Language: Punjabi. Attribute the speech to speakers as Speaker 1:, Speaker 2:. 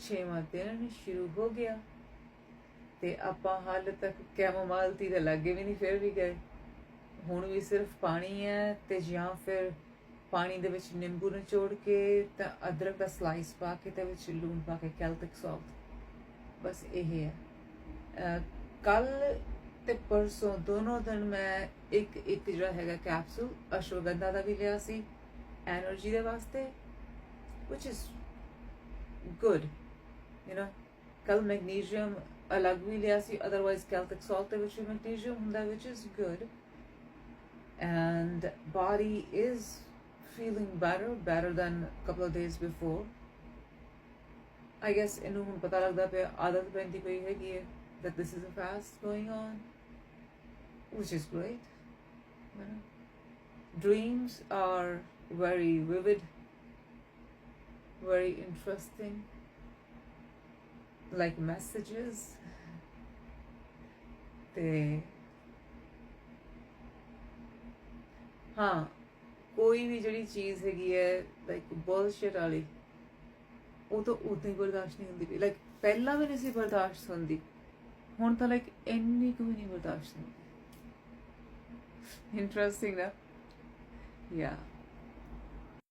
Speaker 1: ਛੇਵਾਂ ਦਿਨ ਸ਼ੁਰੂ ਹੋ ਗਿਆ ਤੇ ਆਪਾਂ ਹਾਲ ਤੱਕ ਕੈਮੋਮਾਈਲ ਦੇ ਲਾਗੇ ਵੀ ਨਹੀਂ ਫਿਰ ਵੀ ਗਏ। ਹੁਣ ਵੀ ਸਿਰਫ ਪਾਣੀ ਹੈ ਤੇ ਜਾਂ ਫਿਰ ਪਾਣੀ ਦੇ ਵਿੱਚ ਨਿੰਬੂ ਨਿਚੋੜ ਕੇ ਤਾਂ ਅਦਰਕ ਦਾ ਸਲਾਈਸ ਪਾ ਕੇ ਤੇ ਵਿੱਚ ਲੂਣ ਪਾ ਕੇ ਕੈਲਟਿਕ ਸੌਲਟ ਬਸ ਇਹ ਹੈ। ਕੱਲ ਤੇ ਪਰਸੋਂ ਦੋਨੋਂ ਦਿਨ ਮੈਂ ਇੱਕ ਇੱਕ ਜਿਹੜਾ ਹੈਗਾ ਕੈਪਸੂਲ ਅਸ਼ਵਗੰਧਾ ਦਾ ਵੀ ਲਿਆ ਸੀ એનર્ਜੀ ਦੇ ਵਾਸਤੇ, which is you know ਕੱਲ ਮੈਗਨੀਸ਼ੀਅਮ ਅਲੱਗ ਵੀ ਲਿਆ ਸੀ ਅਦਰਵਾਈਜ਼ ਕੈਲਟਿਕ ਸਾਲਟ ਦੇ ਵਿੱਚ ਵੀ ਮੈਗਨੀਸ਼ੀਅਮ ਹੁੰਦਾ which is good and body is feeling better better than a couple of days before I guess ਇਹਨੂੰ ਹੁਣ ਪਤਾ ਲੱਗਦਾ ਪਿਆ ਆਦਤ ਪੈਂਦੀ ਪਈ ਹੈਗੀ ਹੈ that this is a fast going on which is great you know. dreams are very vivid very interesting Like, messages ਤੇ ਹਾਂ ਕੋਈ ਵੀ ਜਿਹੜੀ ਚੀਜ਼ ਹੈਗੀ ਹੈ ਲਾਈਕ ਬੁਲਸ਼ਿਟ ਵਾਲੀ ਉਹ ਤਾਂ ਉਦਾਂ ਹੀ ਬਰਦਾਸ਼ਤ ਨਹੀਂ ਹੁੰਦੀ ਪਈ ਲਾਈਕ ਪਹਿਲਾਂ ਵੀ ਨਹੀਂ ਸੀ ਬਰਦਾਸ਼ਤ ਹੁੰਦੀ ਹੁਣ ਤਾਂ ਲਾਈਕ ਇੰਨੀ ਕੁ ਵੀ ਨਹੀਂ ਬਰਦਾਸ਼ਤ ਹੁੰਦੀ ਇੰਟਰਸਟਿੰਗ ਨਾ ਯਾ